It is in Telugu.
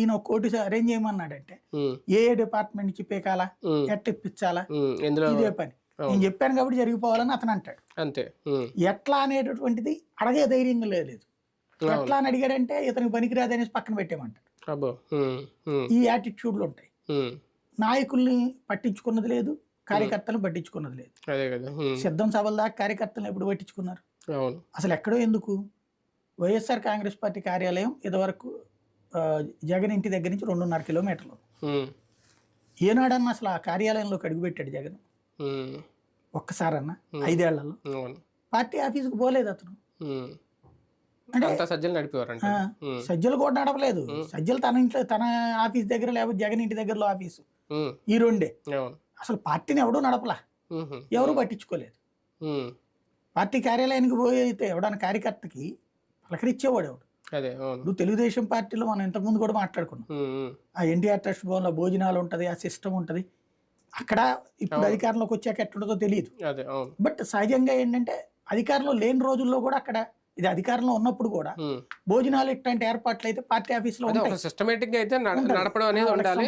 ఈయన ఒక కోటి అరేంజ్ చేయమన్నాడంటే ఏ ఏ డిపార్ట్మెంట్ నుంచి పీకాలా ఎట్ట ఇప్పించాలా? ఇదే పని. నేను చెప్పాను కాబట్టి జరిగిపోవాలని అతను అంటాడు. అంతే. ఎట్లా అనేటటువంటిది అడగే ధైర్యంగా లేదు. ఎట్లా అని అడిగాడంటే ఇతనికి పనికిరాదు అనేసి పక్కన పెట్టేమంటాడు ఈ యాటిట్యూడ్లు ఉంటాయి. నాయకుల్ని పట్టించుకున్నది లేదు కార్యకర్తలను పట్టించుకున్నది లేదు. సిద్ధం సభల దాకా కార్యకర్తలను ఎప్పుడు పట్టించుకున్నారు? అసలు ఎక్కడో ఎందుకు? వైఎస్ఆర్ కాంగ్రెస్ పార్టీ కార్యాలయం ఇదివరకు జగన్ ఇంటి దగ్గర నుంచి రెండున్నర కిలోమీటర్లు. ఏనాడన్నా అసలు ఆ కార్యాలయంలోకి అడుగుపెట్టాడు జగన్. ఒక్కసారన్నా ఐదేళ్ళలో. పార్టీ ఆఫీసుకు పోలేదు అతను. అంటే సజ్జలు నడిపేవారంట. కూడా నడపలేదు. సజ్జలు తన ఇంట్లో తన ఆఫీస్ దగ్గర లేకపోతే జగన్ ఇంటి దగ్గరలో ఆఫీసు. ఈ రెండే. అసలు పార్టీని ఎవడూ నడపలా. ఎవరు పట్టించుకోలేదు. పార్టీ కార్యాలయానికి పోయి అయితే ఎవడన్నా కార్యకర్తకి పలకరించేవాడు ఎవడు ఇప్పుడు తెలుగుదేశం పార్టీలో మనం ఇంతకుముందు కూడా మాట్లాడుకున్నాం. ఆ ఎన్టీఆర్ ట్రస్ట్ భవన్లో భోజనాలు ఉంటుంది ఆ సిస్టమ్ ఉంటుంది. అక్కడ ఇప్పుడు అధికారంలోకి వచ్చాక ఎట్టుంటుందో తెలియదు. బట్ సహజంగా ఏంటంటే అధికారంలో లేని రోజుల్లో కూడా అక్కడ ఇది అధికారంలో ఉన్నప్పుడు కూడా. భోజనాలు ఇట్లాంటి ఏర్పాట్లు అయితే పార్టీ ఉంటాయి. ఒక సిస్టమేటిక్ అయితే నడ- నడపడం అనేది ఉండాలి.